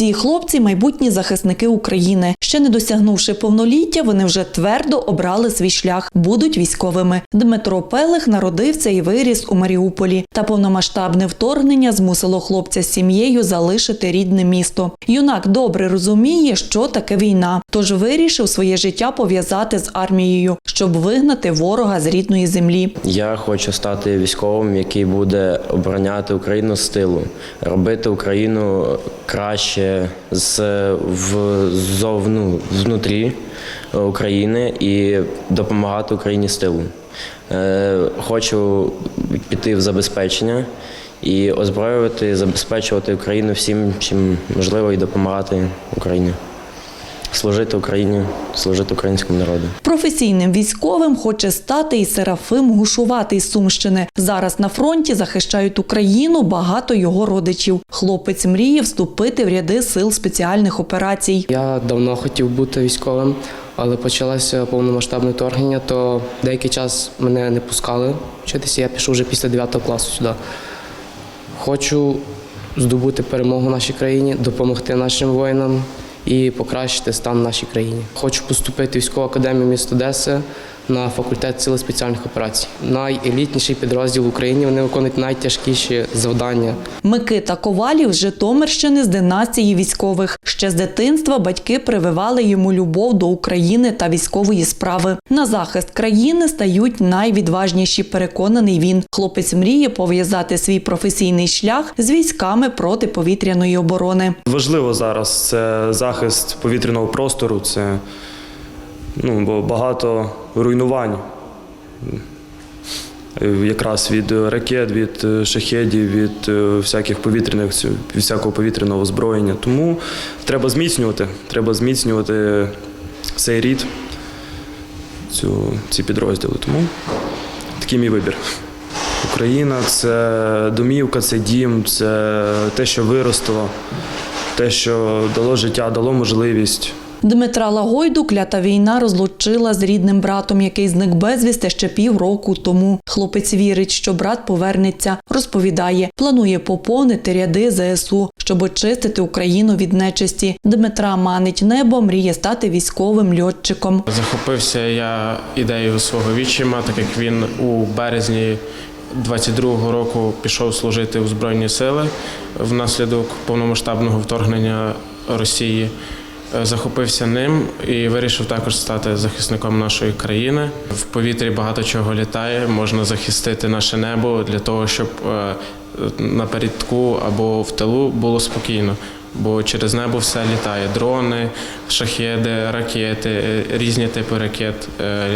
Всі хлопці майбутні захисники України. Ще не досягнувши повноліття, вони вже твердо обрали свій шлях, будуть військовими. Дмитро Пелих народився і виріс у Маріуполі. Та повномасштабне вторгнення змусило хлопця з сім'єю залишити рідне місто. Юнак добре розуміє, що таке війна, тож вирішив своє життя пов'язати з армією, щоб вигнати ворога з рідної землі. Я хочу стати військовим, який буде обороняти Україну з тилу, робити Україну краще з зовну внутрі України і допомагати Україні з тилу. Е, Хочу піти в забезпечення і озброювати, забезпечувати Україну всім, чим можливо, і допомагати Україні. Служити Україні, служити українському народу. Професійним військовим хоче стати і Серафим Гушуватий з Сумщини. Зараз на фронті захищають Україну багато його родичів. Хлопець мріє вступити в ряди сил спеціальних операцій. Я давно хотів бути військовим, але почалося повномасштабне вторгнення, то деякий час мене не пускали вчитися. Я пішов вже після 9 класу сюди. Хочу здобути перемогу нашій країні, допомогти нашим воїнам і покращити стан нашій країні. Хочу поступити в військову академію міста Одеси на факультет сили спеціальних операцій. Найелітніший підрозділ в Україні. Вони виконують найтяжкіші завдання. Микита Ковалів з Житомирщини з династії військових. Ще з дитинства батьки прививали йому любов до України та військової справи. На захист країни стають найвідважніші. Переконаний він. Хлопець мріє пов'язати свій професійний шлях з військами протиповітряної оборони. Важливо зараз це захист повітряного простору, це ну, бо багато руйнувань. Е, Якраз від е, ракет, від е, шахедів, від всяких повітряних від всякого повітряного озброєння. Тому треба зміцнювати. Треба зміцнювати цей рід, цю, ці підрозділи. Тому такий мій вибір. Україна це домівка, це дім, це те, що виростило, те, що дало життя, дало можливість. Дмитра Лагойду клята війна розлучила з рідним братом, який зник безвісти ще півроку тому. Хлопець вірить, що брат повернеться. Розповідає, планує поповнити ряди ЗСУ, щоб очистити Україну від нечисті. Дмитра манить небо, мріє стати військовим льотчиком. Захопився я ідеєю свого відчима, так як він у березні 22-го року пішов служити у Збройні сили внаслідок повномасштабного вторгнення Росії. Е, Захопився ним і вирішив також стати захисником нашої країни. В повітрі багато чого літає, можна захистити наше небо для того, щоб е, на передку або в тилу було спокійно. Бо через небо все літає: дрони, шахеди, ракети, е, різні типи ракет,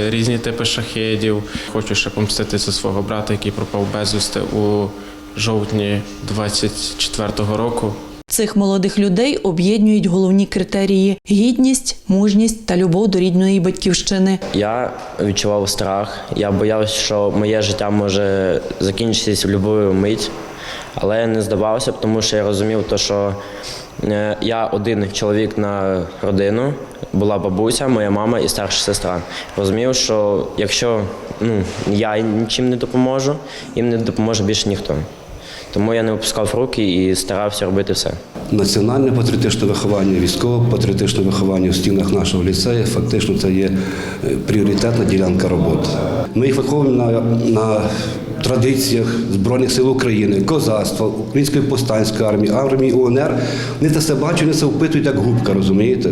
різні типи шахедів. Хочу ще помстити за свого брата, який пропав безвісти у жовтні 24-го року. Цих молодих людей об'єднують головні критерії: гідність, мужність та любов до рідної батьківщини. Я відчував страх. Я боявся, що моє життя може закінчитись в будь-яку мить. Але я не здавався, тому що я розумів, що е, я один чоловік на родину, була бабуся, моя мама і старша сестра. Розумів, що якщо ну, я нічим не допоможу, їм не допоможе більше ніхто. Тому я не опускав руки і старався робити все. Національне патріотичне виховання, військово-патріотичне виховання в стінах нашого ліцею фактично це є е, пріоритетна ділянка роботи. Ми їх виховуємо на, на традиціях Збройних сил України, козацтва, Української повстанської армії, армії УНР. Вони це все бачать, вони це впитують як губка, розумієте?